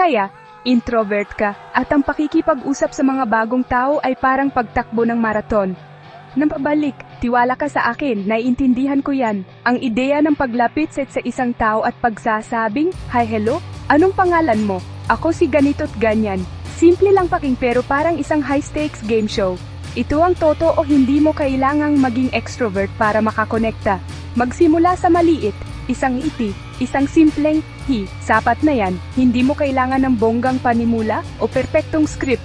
Kaya, introvert ka, at ang pakikipag-usap sa mga bagong tao ay parang pagtakbo ng maraton. Nang pabalik, tiwala ka sa akin, naiintindihan ko yan. Ang ideya ng paglapit sa sa isang tao at pagsasabing, Hi hello, anong pangalan mo? Ako si ganito't ganyan. Simple lang paking pero parang isang high-stakes game show. Ito ang toto o hindi mo kailangang maging extrovert para makakonekta. Magsimula sa maliit, isang iti, isang simpleng hi, sapat na yan, hindi mo kailangan ng bonggang panimula o perpektong script.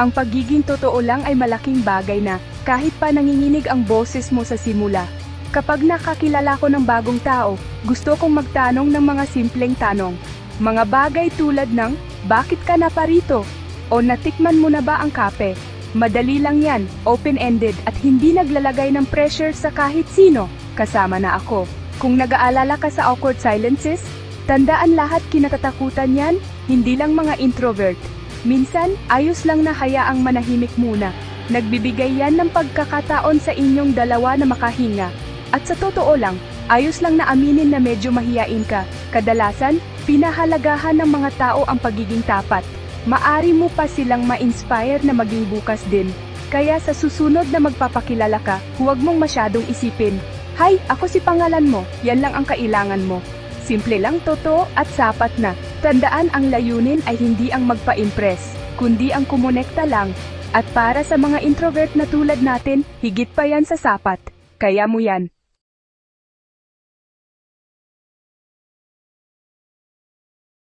Ang pagiging totoo lang ay malaking bagay na, kahit pa nanginginig ang boses mo sa simula. Kapag nakakilala ko ng bagong tao, gusto kong magtanong ng mga simpleng tanong. Mga bagay tulad ng, bakit ka na parito? O natikman mo na ba ang kape? Madali lang yan, open-ended at hindi naglalagay ng pressure sa kahit sino, kasama na ako. Kung nag-aalala ka sa awkward silences, tandaan lahat kinatatakutan yan, hindi lang mga introvert. Minsan, ayos lang na hayaang manahimik muna. Nagbibigay yan ng pagkakataon sa inyong dalawa na makahinga. At sa totoo lang, ayos lang na aminin na medyo mahiyain ka. Kadalasan, pinahalagahan ng mga tao ang pagiging tapat. Maari mo pa silang ma-inspire na maging bukas din. Kaya sa susunod na magpapakilala ka, huwag mong masyadong isipin. Hay, ako si pangalan mo, yan lang ang kailangan mo. Simple lang totoo at sapat na. Tandaan ang layunin ay hindi ang magpa-impress, kundi ang kumonekta lang. At para sa mga introvert na tulad natin, higit pa yan sa sapat. Kaya mo yan.